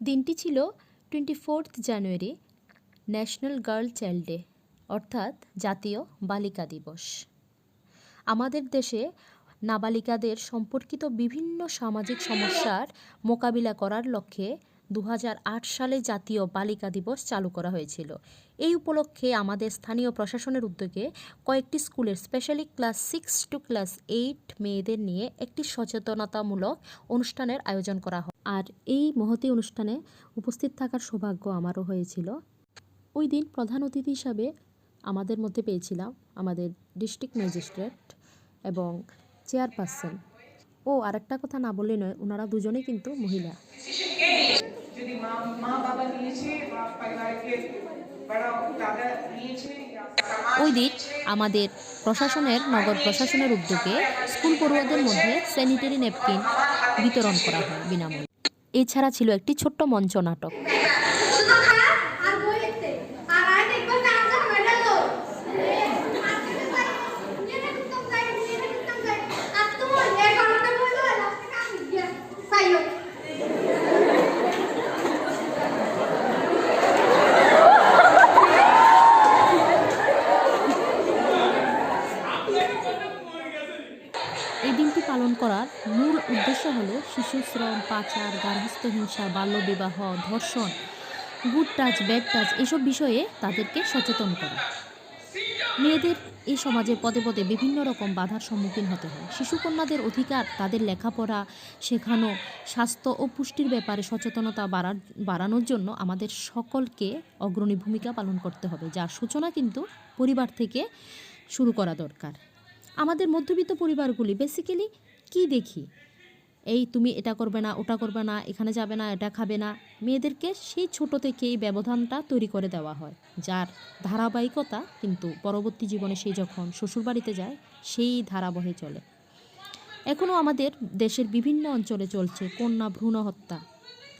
দিনটি ছিল twenty fourth January national girl child day অর্থাৎ জাতীয় বালিকা দিবস। আমাদের দেশে নাবালিকাদের সম্পর্কিত বিভিন্ন সামাজিক সমস্যার মোকাবিলা করার লক্ষ্যে দু হাজার আট সালে জাতীয় বালিকা দিবস চালু করা হয়েছিল। এই উপলক্ষে আমাদের স্থানীয় প্রশাসনের উদ্যোগে কয়েকটি স্কুলের specially class six to class eight মেয়েদের নিয়ে একটি সচেতনতামূলক অনুষ্ঠানের আয়োজন করা হয়। আর এই মহতি অনুষ্ঠানে উপস্থিত থাকার সৌভাগ্য আমারও হয়েছিল। ওই দিন প্রধান অতিথি হিসাবে আমাদের মধ্যে পেয়েছিলাম আমাদের ডিস্ট্রিক্ট ম্যাজিস্ট্রেট এবং চেয়ারপারসন। ও আরেকটা কথা না বললে নয় ওনারা দুজনেই কিন্তু মহিলা। ওই দিন আমাদের প্রশাসনের নগর প্রশাসনের উদ্যোগে স্কুল পড়ুয়াদের মধ্যে স্যানিটারি ন্যাপকিন বিতরণ করা হয় বিনামূল্যে। এছাড়া ছিল একটি ছোট্ট মঞ্চ নাটক শুধু খারাপ আর বই লিখতে আর আয় দেখবেন না আমরা মেডেল দো এই দিনটি পালন করার মূল উদ্দেশ্য হলো শিশু শ্রম, পাচার, গার্হস্থ্য হিংসা, বাল্যবিবাহ, ধর্ষণ গুড টাচ ব্যাড টাচ এসব বিষয়ে তাদেরকে সচেতন করা। মেয়েদের এই সমাজে পদে পদে বিভিন্ন রকম বাধার সম্মুখীন হতে হয়। শিশুকন্যাদের অধিকার, তাদের লেখাপড়া শেখানো, স্বাস্থ্য ও পুষ্টির ব্যাপারে সচেতনতা বাড়ানোর জন্য আমাদের সকলকে অগ্রণী ভূমিকা পালন করতে হবে, যার সূচনা কিন্তু পরিবার থেকে শুরু করা দরকার। আমাদের মধ্যবিত্ত পরিবারগুলি বেসিক্যালি কি দেখি? এই তুমি এটা করবে না, ওটা করবে না, এখানে যাবে না, এটা খাবে না। মেয়েদেরকে সেই ছোট থেকে এই ব্যবধানটা তৈরি করে দেওয়া হয়, যার ধারাবাহিকতা কিন্তু পরবর্তী জীবনে সে যখন শ্বশুরবাড়িতে যায়, সেই ধারাবহে চলে। এখনও আমাদের দেশের বিভিন্ন অঞ্চলে চলছে কন্যা ভ্রূণ হত্যা।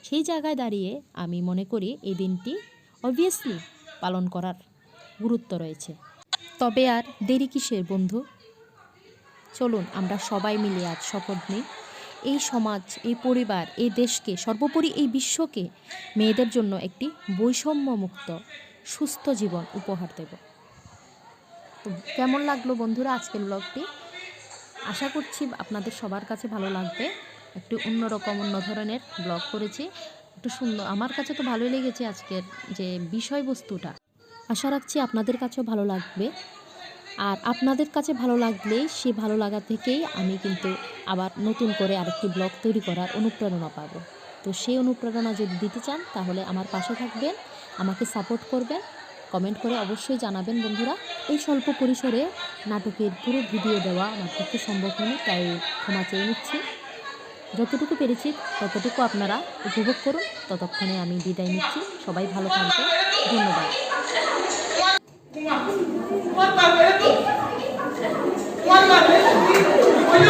সেই জায়গায় দাঁড়িয়ে আমি মনে করি এই দিনটি অবভিয়াসলি পালন করার গুরুত্ব রয়েছে। তবে আর দেরি কিসের বন্ধু? চলুন, আমরা সবাই মিলে আজ শপথ নিই। এই সমাজ, এই পরিবার, এই দেশকে, সর্বোপরি এই বিশ্বকে মেয়েদের জন্য একটি বৈষম্যমুক্ত, সুস্থ জীবন উপহার দেব। তো কেমন লাগল বন্ধুরা আজকের ব্লগটি আশা করছি আপনাদের সবার কাছে ভালো লাগবে। একটু অন্যরকম, অন্য ধরনের ব্লগ করেছি। একটু সুন্দর, আমার কাছে তো ভালোই লেগেছে আজকের যে বিষয়বস্তুটা। আশা রাখছি আপনাদের কাছেও ভালো লাগবে। আর আপনাদের কাছে ভালো লাগলেই সে ভালো লাগা থেকেই আমি কিন্তু আবার নতুন করে আরেকটি ব্লগ তৈরি করার অনুপ্রেরণা পাব। তো সেই অনুপ্রেরণা যদি দিতে চান, তাহলে আমার পাশে থাকবেন, আমাকে সাপোর্ট করবেন, কমেন্ট করে অবশ্যই জানাবেন বন্ধুরা। এই স্বল্প পরিসরে নাটকের পুরো ভিডিও দেওয়া আমার পক্ষে সম্ভব হয়নি, তাই ক্ষমা চেয়ে নিচ্ছি। যতটুকু পেরেছি ততটুকু আপনারা উপভোগ করুন। ততক্ষণে আমি বিদায় নিচ্ছি। সবাই ভালো থাকবেন। ধন্যবাদ। তোমার বাবা তো তোমার বাবা ওই যে